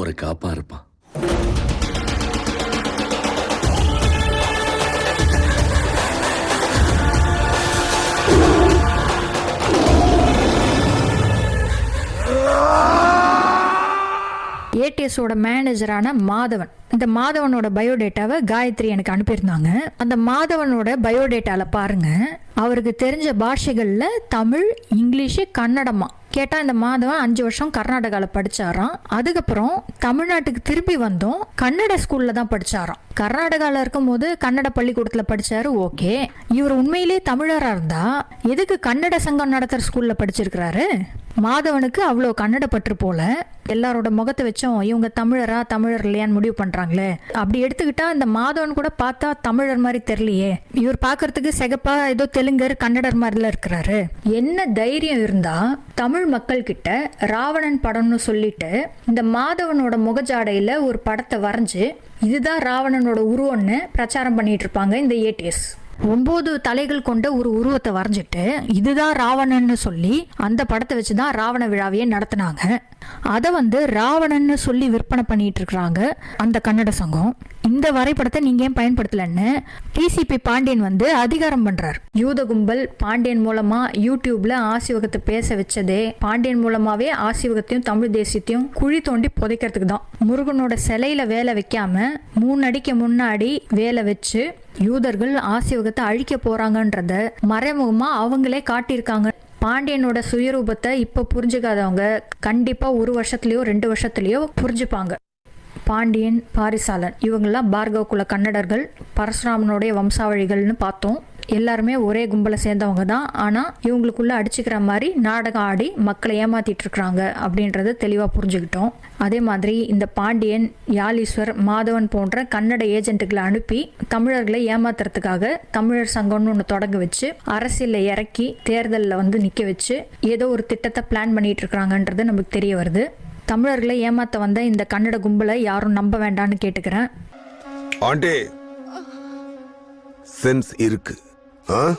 ஒரு காப்பா இருப்பான். ஏடிஎஸோட மேனேஜரான மாதவன். இந்த மாதவனோட பயோடேட்டாவை காயத்ரி எனக்கு அனுப்பியிருந்தாங்க. அந்த மாதவனோட பயோடேட்டாவில் பாருங்க அவருக்கு தெரிஞ்ச பாஷைகளில் தமிழ் இங்கிலீஷு கன்னடமா கேட்டால் இந்த மாதவன் அஞ்சு வருஷம் கர்நாடகாவில் படித்தாராம் அதுக்கப்புறம் தமிழ்நாட்டுக்கு திரும்பி வந்தோம். கன்னட ஸ்கூலில் தான் படித்தாராம் கர்நாடகாவில் இருக்கும்போது கன்னட பள்ளிக்கூடத்தில் படித்தாரு ஓகே. இவர் உண்மையிலேயே தமிழராக இருந்தால் எதுக்கு கன்னட சங்கம் நடத்துகிற ஸ்கூலில் படிச்சிருக்கிறாரு? மாதவனுக்கு அவ்வளோ கன்னடப்பற்று போல எல்லாரோட முகத்தை வச்சோம் இவங்க தமிழரா தமிழர் இல்லையான்னு முடிவு பண்றாங்களே? அப்படி எடுத்துக்கிட்டா இந்த மாதவன் கூட பார்த்தா தமிழர் மாதிரி தெரியலையே. இவர் பார்க்கறதுக்கு சிகப்பா ஏதோ தெலுங்கர் கன்னடர் மாதிரில இருக்கிறாரு. என்ன தைரியம் இருந்தா தமிழ் மக்கள் கிட்ட ராவணன் படம்னு சொல்லிட்டு இந்த மாதவனோட முகஜாடையில ஒரு படத்தை வரைஞ்சு இதுதான் ராவணனோட உருவம்னு பிரச்சாரம் பண்ணிட்டு இருப்பாங்க இந்த ஏடிஎஸ் ஒன்பது தலைகள் கொண்ட ஒரு உருவத்தை வரைஞ்சிட்டு இதுதான் ராவணன்னு சொல்லி அந்த படத்தை வச்சு தான் ராவண விழாவையே நடத்தினாங்க. அதை வந்து ராவணன்னு சொல்லி விற்பனை பண்ணிட்டு இருக்கிறாங்க அந்த கன்னட சங்கம். இந்த வரைபடத்தை நீங்க ஏன் பயன்படுத்தலன்னு டிசிபி பாண்டியன் வந்து அதிகாரம் பண்றார். யூத கும்பல் பாண்டியன் மூலமா யூடியூப்ல ஆசிவகத்தை பேச வச்சதே பாண்டியன் மூலமாவே ஆசிவகத்தையும் தமிழ் தேசியத்தையும் குழி தோண்டி புதைக்கிறதுக்கு தான். முருகனோட சிலையில வேலை வைக்காம மூணு அடிக்கு முன்னாடி வேலை வச்சு யூதர்கள் ஆசிவகத்தை அழிக்க போறாங்கன்றத மறைமுகமா அவங்களே காட்டியிருக்காங்க. பாண்டியனோட சுயரூபத்தை இப்போ புரிஞ்சுக்காதவங்க கண்டிப்பா ஒரு வருஷத்துலயோ ரெண்டு வருஷத்துலயோ புரிஞ்சுப்பாங்க. பாண்டியன் பாரிசாலன். இவங்கெல்லாம் பார்கவ குல கன்னடர்கள் பரசுராமனுடைய வம்சாவழிகள்னு பார்த்தோம். எல்லாருமே ஒரே கும்பலை சேர்ந்தவங்க தான். ஆனால் இவங்களுக்குள்ள அடிச்சுக்கிற மாதிரி நாடகம் ஆடி மக்களை ஏமாத்திட்டு இருக்கிறாங்க அப்படின்றத தெளிவாக புரிஞ்சுக்கிட்டோம். அதே மாதிரி இந்த பாண்டியன் யாலீஸ்வர் மாதவன் போன்ற கன்னட ஏஜென்ட்டுகளை அனுப்பி தமிழர்களை ஏமாத்துறதுக்காக தமிழர் சங்கம்னு ஒன்று தொடங்க வச்சு அரசியலில் இறக்கி தேர்தலில் வந்து நிற்க வச்சு ஏதோ ஒரு திட்டத்தை பிளான் பண்ணிட்டு இருக்கிறாங்கன்றது நமக்கு தெரிய வருது. தமிழர்களை ஏமாத்த வந்த இந்த கன்னட கும்பலை யாரும் நம்ப வேண்டாம்னு கேட்டுக்கிறேன். ஆண்டே சென்ஸ் இருக்கு. ஆ?